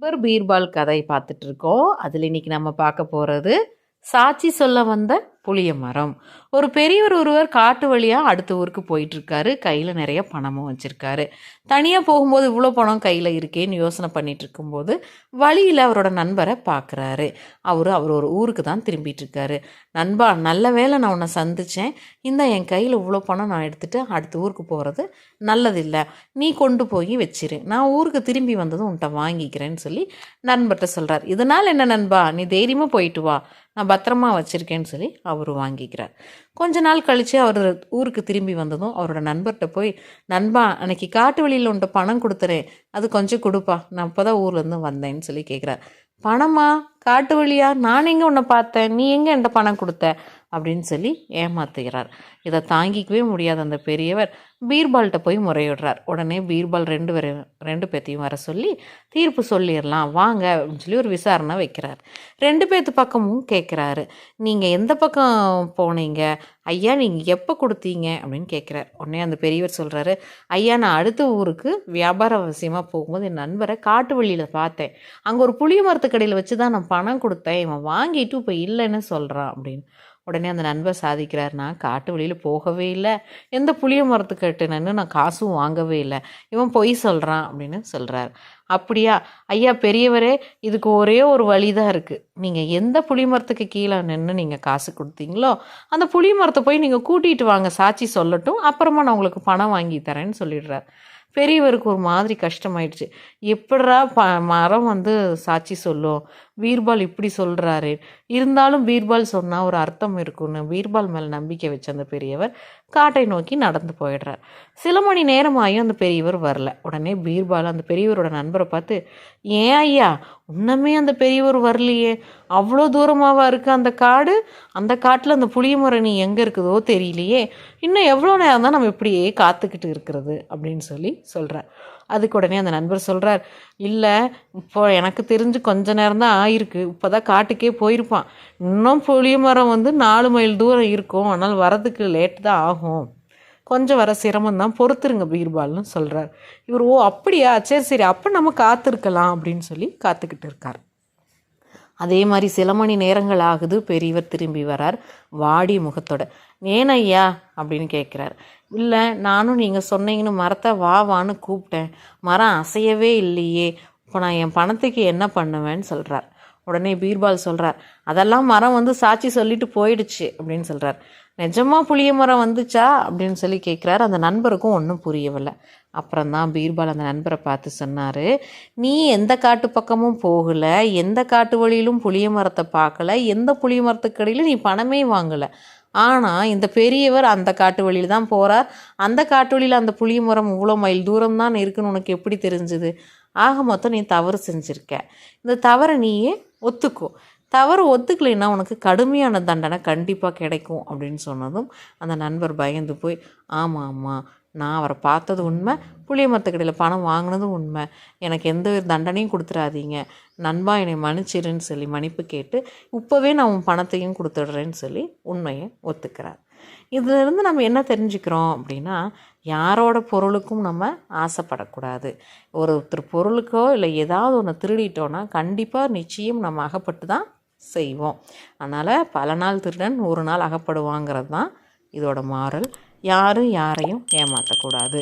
அக்பர் பீர்பால் கதை பார்த்துட்டு இருக்கோம். அதில் இன்னைக்கு நம்ம பார்க்க போகிறது சாட்சி சொல்ல வந்த புளிய மரம். ஒரு பெரியவர் ஒருவர் காட்டு வழியாக அடுத்த ஊருக்கு போயிட்டு இருக்காரு கையில் நிறைய பணமும் வச்சிருக்காரு. தனியாக போகும்போது இவ்வளோ பணம் கையில் இருக்கேன்னு யோசனை பண்ணிட்டு இருக்கும்போது வழியில் அவரோட நண்பரை பார்க்குறாரு அவர் அவர் ஒரு ஊருக்கு தான் திரும்பிட்டு இருக்காரு நண்பா நல்ல வேளை நான் உன்னை சந்திச்சேன். இந்த என் கையில் இவ்வளோ பணம் நான் எடுத்துட்டு அடுத்த ஊருக்கு போகிறது நல்லதில்லை. நீ கொண்டு போய் வச்சிரு. நான் ஊருக்கு திரும்பி வந்ததும் உன்கிட்ட வாங்கிக்கிறேன்னு சொல்லி நண்பர்கிட்ட சொல்கிறார் இதனால் என்ன நண்பா? நீ தைரியமாக போயிட்டு வா. நான் பத்திரமா வச்சுருக்கேன்னு சொல்லி அவர் வாங்கிக்கிறார். கொஞ்ச நாள் கழித்து அவர் ஊருக்கு திரும்பி வந்ததும் அவரோட நண்பர்கிட்ட போய் நண்பா அன்னைக்கு காட்டு வழியில் உன்ட்ட பணம் கொடுத்துறேன். அது கொஞ்சம் கொடுப்பா. நான் இப்போ தான் ஊர்லேருந்து வந்தேன்னு சொல்லி கேட்குறார் பணமா? காட்டு வழியா? நான் எங்கே உன்னை பார்த்தேன்? நீ எங்கே என்கிட்ட பணம் கொடுத்த? அப்படின்னு சொல்லி ஏமாத்துகிறார். இதை தாங்கிக்கவே முடியாத அந்த பெரியவர் பீர்பால்கிட்ட போய் முறையிடுறார். உடனே பீர்பால் ரெண்டு பேரை ரெண்டு பேர்த்தையும் வர சொல்லி தீர்ப்பு சொல்லிடலாம் வாங்க அப்படின்னு சொல்லி ஒரு விசாரணை வைக்கிறார். ரெண்டு பேர்த்து பக்கமும் கேட்குறாரு. நீங்கள் எந்த பக்கம் போனீங்க? ஐயா நீங்கள் எப்போ கொடுத்தீங்க? அப்படின்னு கேட்குறார். உடனே அந்த பெரியவர் சொல்கிறாரு ஐயா நான் அடுத்த ஊருக்கு வியாபார அவசியமாக போகும்போது என் நண்பரை காட்டு வழியில் பார்த்தேன். அங்கே ஒரு புளிய மரத்துக்கடையில் வச்சு தான் நான் பணம் கொடுத்தேன். இவன் வாங்கிட்டு இப்போ இல்லைன்னு சொல்கிறான் அப்படின்னு. உடனே அந்த நண்பர் சாதிக்கிறார் நான் காட்டு வழியில் போகவே இல்லை. எந்த புளிய மரத்துக்கிட்ட நின்று நான் காசும் வாங்கவே இல்லை. இவன் பொய் சொல்கிறான் அப்படின்னு சொல்கிறார் அப்படியா? ஐயா பெரியவரே இதுக்கு ஒரே ஒரு வழி தான் இருக்குது நீங்கள் எந்த புளி மரத்துக்கு கீழே நின்று நீங்கள் காசு கொடுத்தீங்களோ அந்த புளி மரத்தை போய் நீங்கள் கூட்டிகிட்டு வாங்க. சாட்சி சொல்லட்டும். அப்புறமா நான் உங்களுக்கு பணம் வாங்கி தரேன்னு சொல்லிடுறார். பெரியவருக்கு ஒரு மாதிரி கஷ்டமாயிடுச்சு. எப்படா ப மரம் வந்து சாட்சி சொல்லும்? பீர்பால் இப்படி சொல்கிறாரு இருந்தாலும் பீர்பால் சொன்னால் ஒரு அர்த்தம் இருக்குன்னு பீர்பால் மேலே நம்பிக்கை வச்ச அந்த பெரியவர் காட்டை நோக்கி நடந்து போயிடுறார். சில மணி நேரமாயும் அந்த பெரியவர் வரல. உடனே பீர்பால் அந்த பெரியவரோட நண்பரை பார்த்து ஏன் ஐயா இன்னமே அந்த பெரியவர் வரலையே. அவ்வளோ தூரமாவா இருக்குது அந்த காடு? அந்த காட்டில் அந்த புளியமரணி எங்கே இருக்குதோ தெரியலையே. இன்னும் எவ்வளோ நேரம் தான் நம்ம இப்படியே காத்துக்கிட்டு இருக்கிறது? அப்படின்னு சொல்லி சொல்கிறார் அதுக்கு உடனே அந்த நண்பர் சொல்கிறார் இல்லை இப்போ எனக்கு தெரிஞ்சு கொஞ்ச நேரம் தான் ஆயிருக்கு. இப்போ தான் காட்டுக்கே போயிருப்பான். இன்னும் புளிய மரம் வந்து நாலு மைல் தூரம் இருக்கும். ஆனால் வரதுக்கு லேட் தான் ஆகும். கொஞ்சம் வர சிரமம் தான். பொறுத்துருங்க பீர்பால்னு சொல்கிறார் இவர் ஓ அப்படியா? சரி சரி. அப்போ நம்ம காத்திருக்கலாம். அப்படின்னு சொல்லி காத்துக்கிட்டு இருக்கார். அதே மாதிரி சில மணி நேரங்கள் ஆகுது பெரியவர் திரும்பி வரார். வாடி முகத்தோட ஏன் ஐயா அப்படின்னு கேட்குறார். இல்லை நானும் நீங்கள் சொன்னீங்கன்னு மரத்தை வா வான்னு கூப்பிட்டேன். மரம் அசையவே இல்லையே. இப்போ நான் என் பணத்துக்கு என்ன பண்ணுவேன்னு சொல்கிறார் உடனே பீர்பால் சொல்கிறார் அதெல்லாம் மரம் வந்து சாட்சி சொல்லிட்டு போயிடுச்சு அப்படின்னு சொல்கிறார் நிஜமாக புளிய மரம் வந்துச்சா? அப்படின்னு சொல்லி கேட்குறாரு அந்த நண்பருக்கும் ஒன்றும் புரியவில்லை. அப்புறம் தான் பீர்பால் அந்த நண்பரை பார்த்து சொன்னார் நீ எந்த காட்டு பக்கமும் போகலை எந்த காட்டு வழியிலும் புளிய மரத்தை பார்க்கல எந்த புளிய மரத்துக்கடியிலும் நீ பணமே வாங்கலை. ஆனால் இந்த பெரியவர் அந்த காட்டு வழியில் தான் போகிறார் அந்த காட்டு வழியில் அந்த புளிய மரம் இவ்வளோ மைல் தூரம் தான் இருக்குன்னு உனக்கு எப்படி தெரிஞ்சுது? ஆக மொத்தம் நீ தவறு செஞ்சுருக்க. இந்த தவறை நீயே ஒத்துக்கோ. தவறு ஒத்துக்கலைன்னா உனக்கு கடுமையான தண்டனை கண்டிப்பாக கிடைக்கும் அப்படின்னு சொன்னதும் அந்த நண்பர் பயந்து போய் ஆமாம் ஆமாம் நான் அவரை பார்த்தது உண்மை. புளிய மரத்துக்கடையில் பணம் வாங்கினதும் உண்மை. எனக்கு எந்த ஒரு தண்டனையும் கொடுத்துடாதீங்க நண்பா என்னை மன்னிச்சிருன்னு சொல்லி மன்னிப்பு கேட்டு இப்போவே நான் உன் பணத்தையும் கொடுத்துட்றேன்னு சொல்லி உண்மையை ஒத்துக்கிறார். இதிலிருந்து நம்ம என்ன தெரிஞ்சுக்கிறோம் அப்படின்னா யாரோட பொருளுக்கும் நம்ம ஆசைப்படக்கூடாது. ஒருத்தர் பொருளுக்கோ இல்லை ஏதாவது ஒன்று திருடிட்டோன்னா கண்டிப்பாக நிச்சயம் நம்ம அகப்பட்டு தான் செய்வோம். அதனால் பல நாள் திருடன் ஒரு நாள் அகப்படுவாங்கிறது தான் இதோட மாறல். யாரும் யாரையும் ஏமாற்றக்கூடாது